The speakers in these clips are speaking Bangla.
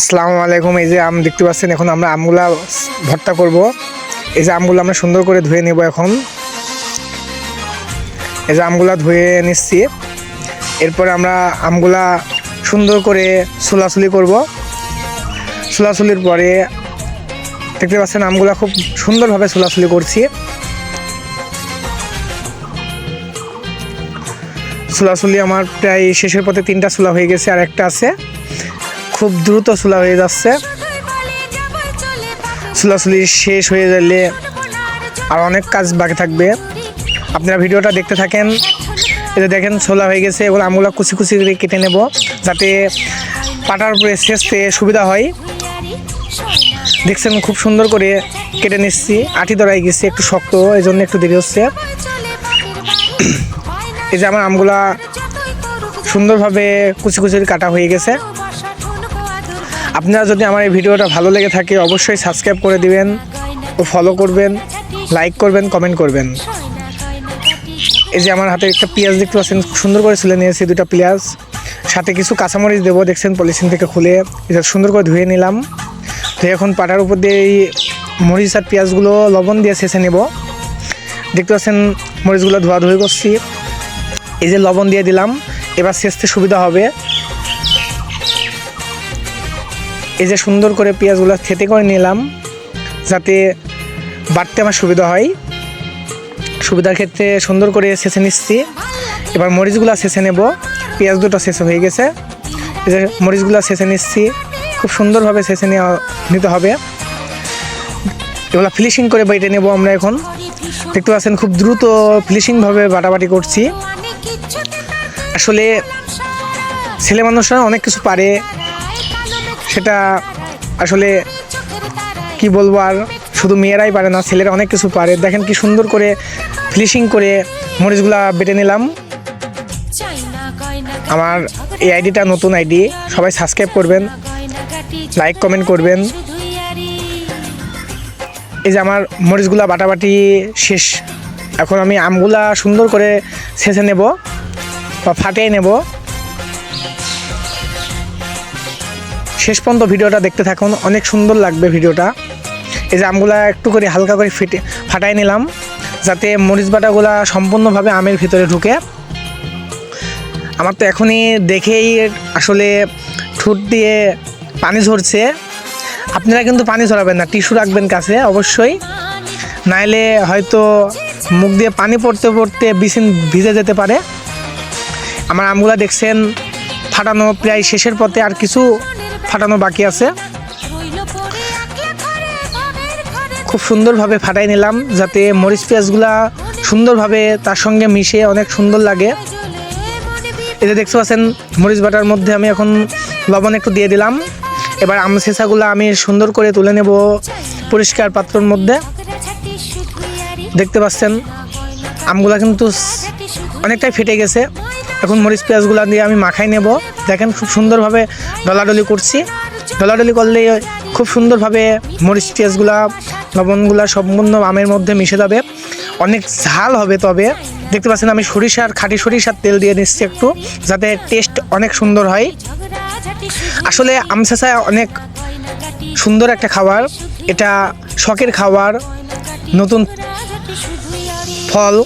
আসসালামু আলাইকুম। এই যে আম দেখতে পাচ্ছেন, এখন আমরা আমগুলা ভর্তা করব। এই যে আমগুলো আমরা সুন্দর করে ধুয়ে নেব এখন। এই যে আমগুলা ধুয়ে নিচ্ছি। এরপরে আমরা আমগুলা সুন্দর করে ছোলাছুলি করব। ছোলাছুলির পরে দেখতে পাচ্ছেন আমগুলা খুব সুন্দরভাবে ছোলাছুলি করছি। ছোলাছুলি আমার প্রায় শেষের পথে তিনটা ছোলা হয়ে গেছে, আর একটা আছে। খুব দ্রুত ছোলা হয়ে যাচ্ছে। ছোলাছুলি শেষ হয়ে গেলে আর অনেক কাজ বাকি থাকবে। আপনারা ভিডিওটা দেখতে থাকেন। এটা দেখেন ছোলা হয়ে গেছে। এগুলো আমগুলো কুচি কুচি করে কেটে নেব যাতে পাটার উপরে শেষতে সুবিধা হয়। দেখছেন, খুব সুন্দর করে কেটে নিচ্ছি। আটি ধরাই গেছি, একটু শক্ত, এই জন্য একটু দেরি হচ্ছে। এই যে আমার আমগুলা সুন্দরভাবে কুচি কুচি কাটা হয়ে গেছে। আপনারা যদি আমার এই ভিডিওটা ভালো লেগে থাকে, অবশ্যই সাবস্ক্রাইব করে দিবেন ও ফলো করবেন লাইক করবেন কমেন্ট করবেন। এই যে আমার হাতে একটা পেঁয়াজ দেখতে পাচ্ছেন সুন্দর করে ছিলে নিয়েছি, দুটা পেঁয়াজ সাথে কিছু কাঁচামরিচ দেবো, দেখছেন, পলিথিন থেকে খুলে। এটা সুন্দর করে ধুয়ে নিলাম। তো এখন পাটার উপর দিয়ে এই মরিচ আর পেঁয়াজগুলো লবণ দিয়ে ছেঁচে নেব। দেখতে পাচ্ছেন, মরিচগুলো ধোয়া ধুয়ে করছি। এই যে লবণ দিয়ে দিলাম, এবার ছেঁচতে সুবিধা হবে। এই যে সুন্দর করে পেঁয়াজগুলো থেতে করে নিলাম, যাতে বাড়তে আমার সুবিধা হয়। সুবিধার ক্ষেত্রে সুন্দর করে ছেঁচে নিচ্ছি। এবার মরিচগুলো ছেঁচে নেব। পেঁয়াজ দুটো ছেঁচে হয়ে গেছে। এই যে মরিচগুলো ছেঁচে নিচ্ছি। খুব সুন্দরভাবে ছেঁচে নেওয়া, নিতে হবে। এগুলো ফিনিশিং করে বেটে নেব আমরা এখন। দেখতে পাচ্ছেন খুব দ্রুত ফিনিশিংভাবে বাটাবাটি করছি। আসলে ছেলে মানুষরা অনেক কিছু পারে। সেটা আসলে কি বলব আর শুধু মেয়েরাই পারে না, ছেলেরা অনেক কিছু পারে। দেখেন কি সুন্দর করে ফিনিশিং করে মরিচগুলা বেটে নিলাম। আমার এই আইডিটা নতুন আইডি, সবাই সাবস্ক্রাইব করবেন, লাইক কমেন্ট করবেন। এই যে আমার মরিচগুলা বাটাবাটি শেষ। এখন আমি আমগুলা সুন্দর করে ছেঁচে নেব বা ফাটিয়ে নেব। শেষ পর্যন্ত ভিডিওটা দেখতে থাকুন। অনেক সুন্দর লাগবে ভিডিওটা। এই যে আমগুলা একটু করে হালকা করে ফেটে ফাটাই নিলাম, যাতে মরিচ বাটাগুলা সম্পূর্ণভাবে আমের ভিতরে ঢুকে। আমার তো এখনই দেখেই আসলে ঠোঁট দিয়ে পানি ঝরছে। আপনারা কিন্তু পানি ঝরাবেন না, টিস্যু রাখবেন কাছে, অবশ্যই। নাইলে হয়তো মুখ দিয়ে পানি পড়তে পড়তে বিছিন ভিজে যেতে পারে। আমার আমগুলা দেখছেন ফাটানো প্রায় শেষের পথে, আর কিছু ফাটানো বাকি আছে। খুব সুন্দরভাবে ফাটাই নিলাম যাতে মরিচ পেঁয়াজগুলা সুন্দরভাবে তার সঙ্গে মিশে অনেক সুন্দর লাগে। এতে দেখতে পাচ্ছেন, মরিচ বাটার মধ্যে আমি এখন লবণ একটু দিয়ে দিলাম। এবার আম শেষাগুলো আমি সুন্দর করে তুলে নেব পরিষ্কার পাত্রর মধ্যে। দেখতে পাচ্ছেন, আমগুলা কিন্তু অনেকটাই ফেটে গেছে। এখন মরিচ পেঁয়াজগুলো দিয়ে আমি মাখাই নেব। দেখেন খুব সুন্দরভাবে ডলাডলি করছি। ডলাডলি করলে খুব সুন্দরভাবে মরিচ পেঁয়াজগুলা, লবণগুলা সম্পূর্ণ আমের মধ্যে মিশে যাবে। অনেক ঝাল হবে তবে। দেখতে পাচ্ছেন আমি সরিষার খাঁটি সরিষার তেল দিয়ে নিচ্ছি একটু, যাতে টেস্ট অনেক সুন্দর হয়। আসলে আমসাসা অনেক সুন্দর একটা খাবার। এটা শখের খাবার, নতুন ফল।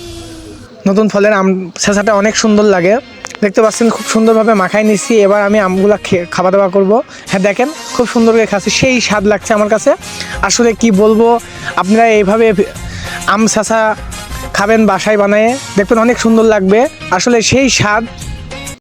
নতুন ফলের আম ছেঁচাটা অনেক সুন্দর লাগে। দেখতে পাচ্ছেন খুব সুন্দরভাবে মাখাই নিচ্ছি এবার আমি আমগুলো খাওয়া দাওয়া করব। হ্যাঁ দেখেন খুব সুন্দর করে খাচ্ছি। সেই স্বাদ লাগছে আমার কাছে। আসলে কি বলব, আপনারা এইভাবে আম শাসা খাবেন বাসায় বানায়, দেখবেন অনেক সুন্দর লাগবে। আসলে সেই স্বাদ